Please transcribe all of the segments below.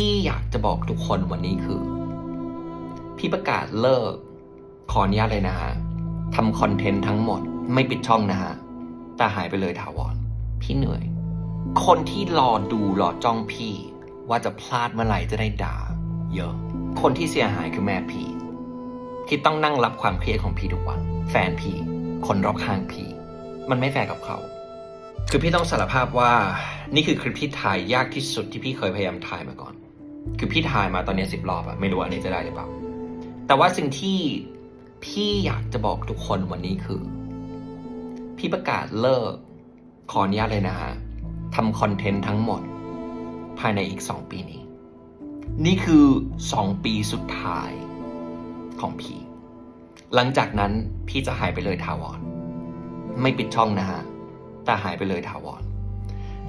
พี่อยากจะบอกทุกคนวันนี้คือ พี่ประกาศเลิก ขออนุญาตเลยนะฮะทำคอนเทนต์ทั้งหมดไม่ปิดช่องนะฮะแต่หายไปเลยถาวร พี่เหนื่อย คนที่รอดูรอจ้องพี่ ว่าจะพลาดเมื่อไหร่จะได้ด่า เยอะ คนที่เสียหายคือแม่พี่ ที่ต้องนั่งรับความเครียดของพี่ทุกวัน แฟนพี่ คนรอบข้างพี่ มันไม่แฟร์กับเขา คือพี่ต้องสารภาพว่า นี่คือคลิปที่ถ่ายยากที่สุดที่พี่เคยพยายามถ่ายมาก่อน คือพี่ถ่ายมาตอนนี้สิบรอบอะไม่รู้อันนี้จะได้หรือเปล่า แต่ว่าสิ่งที่พี่อยากจะบอกทุกคนวันนี้คือ พี่ประกาศเลิกขออนุญาตเลยนะฮะทำคอนเทนต์ทั้งหมด ภายในอีกสองปีนี้ นี่คือสองปีสุดท้ายของพี่ หลังจากนั้นพี่จะหายไปเลยทาวรไม่ปิดช่องนะฮะแต่หายไปเลยถาวร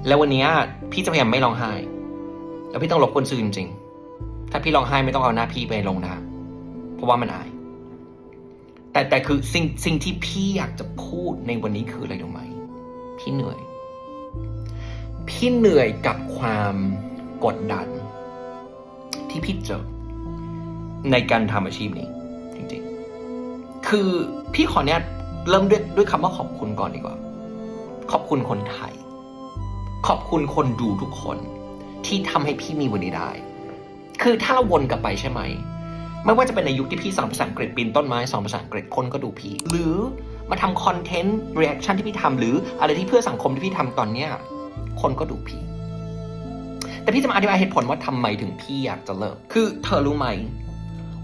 แล้ววันนี้พี่จะพยายามไม่ร้องไห้ แล้วพี่ต้องรบกวนสื่อจริงๆ ถ้าพี่ร้องไห้ไม่ต้องเอาหน้าพี่ไปลงนะ เพราะว่ามันอาย แต่แต่คือสิ่งสิ่งที่พี่อยากจะพูดในวันนี้คืออะไรรู้ไหม พี่เหนื่อย พี่เหนื่อยกับความกดดัน ที่พี่เจอในการทำอาชีพนี้ จริงๆ คือพี่ขอเนี้ยเริ่มด้วยด้วยคำว่าขอบคุณก่อนดีกว่า ขอบคุณคนไทย ขอบคุณคนดูทุกคน ที่ทำให้พี่มีวันนี้ได้ คือถ้าเราวนกลับไปใช่ไหม ไม่ว่าจะเป็นในยุคที่พี่สอนภาษาอังกฤษปีนต้นไม้สอนภาษาอังกฤษคนก็ดูพี่ หรือมาทำคอนเทนต์เรีแอคชั่นที่พี่ทำหรืออะไรที่เพื่อสังคมที่พี่ทำตอนเนี้ยคนก็ดูพี่ แต่พี่จะมาอธิบายเหตุผลว่าทำไมถึงพี่อยากจะเลิก คือเธอรู้ไหม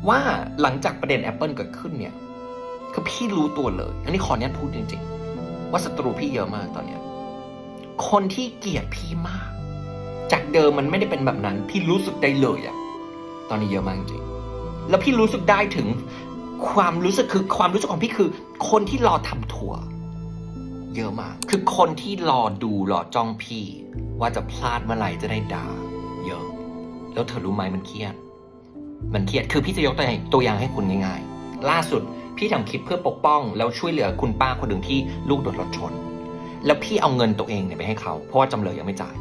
ว่าหลังจากประเด็น Apple เกิดขึ้นเนี่ย คือพี่รู้ตัวเลย อันนี้ขออนุญาตพูดจริง ๆ ว่าศัตรูพี่เยอะมากตอนเนี้ย คนที่เกลียดพี่มาก จากเดิมมันไม่ได้เป็นแบบนั้น พี่รู้สึกได้เลยอะตอนนี้เยอะมากจริงๆแล้วพี่รู้สึกได้ถึงความรู้สึกคือความรู้สึกของพี่คือ คนที่รอทำทัวร์เยอะมาก คือคนที่รอดูรอจ้องพี่ ว่าจะพลาดเมื่อไหร่จะได้ด่า เยอะ แล้วเธอรู้ไหมมันเครียด มันเครียดคือพี่จะยกตัวอย่างตัวอย่างให้คุณง่ายๆ ล่าสุดพี่ทำคลิปเพื่อปกป้อง แล้วช่วยเหลือคุณป้าคนหนึ่งที่ลูกโดนรถชน แล้วพี่เอาเงินตัวเองเนี่ยไปให้เขา เพราะว่าจำเลยยังไม่จ่าย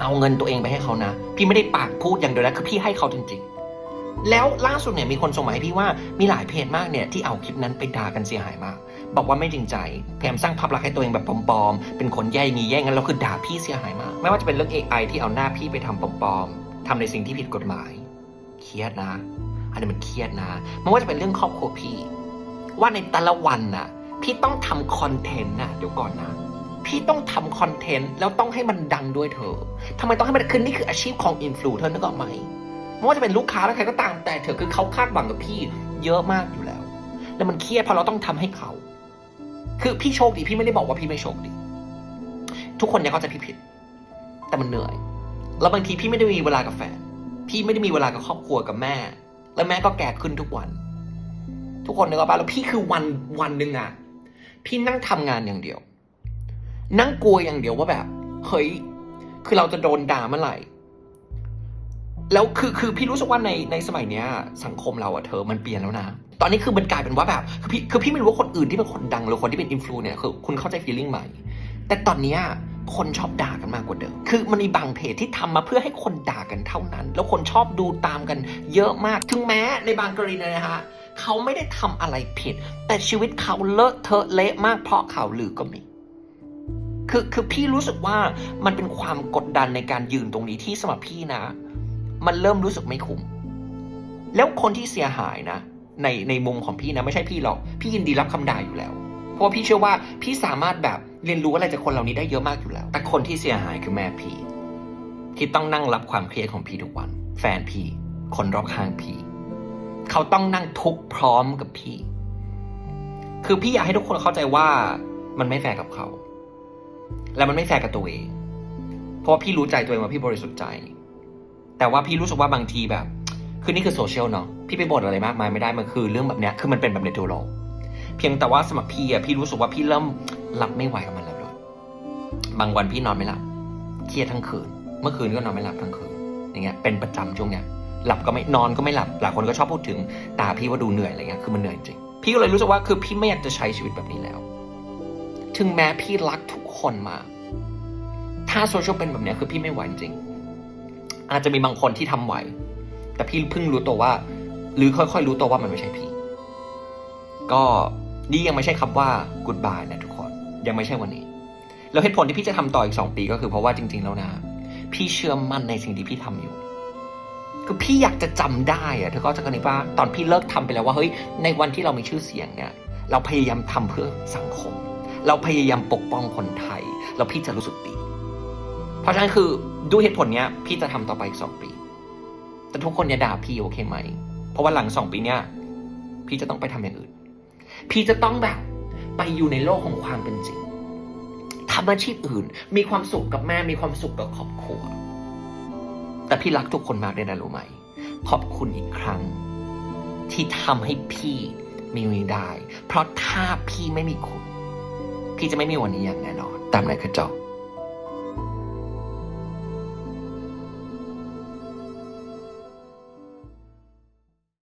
เอาเงินตัวเองไปให้เขานะ พี่ไม่ได้ปากพูดอย่างเดียวนะคือพี่ให้เขาจริง ๆ แล้วล่าสุดเนี่ยมีคนส่งมาให้พี่ว่ามีหลายเพจมากเนี่ยที่เอาคลิปนั้นไปด่ากันเสียหายมาก บอกว่าไม่จริงใจพยายามสร้างภาพลักษณ์ให้ตัวเองแบบปลอมๆเป็นคนแย่งี้แย่งั้นแล้วคือด่าพี่เสียหายมาก ไม่ว่าจะเป็นเรื่อง AI ที่เอาหน้าพี่ไปทำปลอมๆทำในสิ่งที่ผิดกฎหมาย เครียดนะ อันนี้มันเครียดนะไม่ว่าจะเป็นเรื่องครอบครัวพี่ ว่าในแต่ละวันน่ะพี่ต้องทำคอนเทนต์น่ะเดี๋ยวก่อนนะ พี่ต้องทำคอนเทนต์แล้วต้องให้มันดังด้วยเธอทำไมต้องให้มันคือนี่คืออาชีพของอินฟลูเธอนึกออกไหมไม่ว่าจะเป็นลูกค้าและใครก็ตามแต่เธอคือเขาคาดหวังกับพี่เยอะมากอยู่แล้ว แล้วมันเครียดเพราะเราต้องทำให้เขา คือพี่โชคดีพี่ไม่ได้บอกว่าพี่ไม่โชคดี ทุกคนเนี่ยเข้าใจพี่ผิด แต่มันเหนื่อย แล้วบางทีพี่ไม่ได้มีเวลากับแฟน พี่ไม่ได้มีเวลากับครอบครัวกับแม่ แล้วแม่ก็แก่ขึ้นทุกวัน ทุกคนนึกออกปะแล้วพี่คือวันวันหนึ่งอะพี่นั่งทำงานอย่างเดียว นั่งกลัวอย่างเดียวว่าแบบเฮ้ยคือเราจะโดนด่าเมื่อไหร่แล้วคือคือพี่รู้สึกว่าในในสมัยเนี้ย สังคมเราอะเธอมันเปลี่ยนแล้วนะ ตอนนี้คือมันกลายเป็นว่าแบบคือพี่คือพี่ไม่รู้ว่าคนอื่นที่เป็นคนดังหรือคนที่เป็นอินฟลูเนี่ยคือคุณเข้าใจฟีลลิ่งไหมแต่ตอนเนี้ยคนชอบด่ากันมากกว่าเดิม คือมันมีบางเพจที่ทำมาเพื่อให้คนด่ากันเท่านั้น แล้วคนชอบดูตามกันเยอะมาก ถึงแม้ในบางกรณีนะฮะเขาไม่ได้ทำอะไรผิด แต่ชีวิตเขาเลอะเทอะเละมากเพราะข่าวลือก็มี คือคือพี่รู้สึกว่ามันเป็นความกดดันในการยืนตรงนี้ที่สำหรับพี่นะ มันเริ่มรู้สึกไม่คุ้มแล้วคนที่เสียหายนะ ในในมุมของพี่นะ ไม่ใช่พี่หรอกพี่ยินดีรับคำด่าอยู่แล้ว เพราะว่าพี่เชื่อว่าพี่สามารถแบบเรียนรู้อะไรจากคนเหล่านี้ได้เยอะมากอยู่แล้ว แต่คนที่เสียหายคือแม่พี่ที่ต้องนั่งรับความเครียดของพี่ทุกวัน แฟนพี่ คนรอบข้างพี่ เขาต้องนั่งทุกพร้อมกับพี่ คือพี่อยากให้ทุกคนเข้าใจว่ามันไม่แฟร์กับเขา และมันไม่แฟร์กับตัวเอง เพราะว่าพี่รู้ใจตัวเองว่าพี่บริสุทธิ์ใจ แต่ว่าพี่รู้สึกว่าบางทีแบบ คือนี่คือโซเชียลเนาะ พี่ไปบ่นอะไรมากมายไม่ได้ มันคือเรื่องแบบเนี้ย คือมันเป็นแบบเนทั่วโลเพียงแต่ว่าสำหรับพี่อะพี่รู้สึกว่าพี่เริ่มรับไม่ไหวกับมันแล้วด้วย บางวันพี่นอนไม่หลับ เครียดทั้งคืน เมื่อคืนก็นอนไม่หลับทั้งคืน อย่างเงี้ย เป็นประจำช่วงเนี้ย หลับก็ไม่นอนก็ไม่หลับ หลายคนก็ชอบพูดถึงตาพี่ว่าดูเหนื่อยอะไรเงี้ย คือมันเหนื่อยจริง พี่ก็เลยรู้สึกว่าคือพี่ไม่อยากจะใช้ชีวิตแบบนี้แล้ว ถึงแม้พี่รักทุก คนมา ถ้าโซเชียลเป็นแบบนี้คือพี่ไม่ไหวจริง อาจจะมีบางคนที่ทำไหว แต่พี่เพิ่งรู้ตัวว่า หรือค่อยๆรู้ตัวว่ามันไม่ใช่พี่ ก็นี่ยังไม่ใช่คำว่า goodbye นะทุกคน ยังไม่ใช่วันนี้ แล้วเหตุผลที่พี่จะทำต่ออีกสองปีก็คือเพราะว่าจริง ๆ แล้วนะ พี่เชื่อมั่นในสิ่งที่พี่ทำอยู่คือพี่อยากจะจำได้อะเธอก็จะกันนี้ป่ะตอนพี่เลิกทำไปแล้วว่าเฮ้ยในวันที่เรามีชื่อเสียงเนี่ย เราพยายามทำเพื่อสังคม เราพยายามปกป้องคนไทย แล้วพี่จะรู้สึกดี เพราะฉะนั้นคือด้วยเหตุผลเนี้ย พี่จะทำต่อไปอีกสองปี แต่ทุกคนอย่าด่าพี่โอเคไหม เพราะว่าหลังสองปีเนี้ยพี่จะต้องไปทำอย่างอื่น พี่จะต้องแบบไปอยู่ในโลกของความเป็นจริงทำอาชีพอื่น มีความสุขกับแม่ มีความสุขกับครอบครัว แต่พี่รักทุกคนมากเลยนะรู้ไหม ขอบคุณอีกครั้ง ที่ทำให้พี่มีวันนี้ได้ เพราะถ้าพี่ไม่มีคุณ พี่จะไม่มีวันนี้อย่างแน่นอน ตามนายกระจอก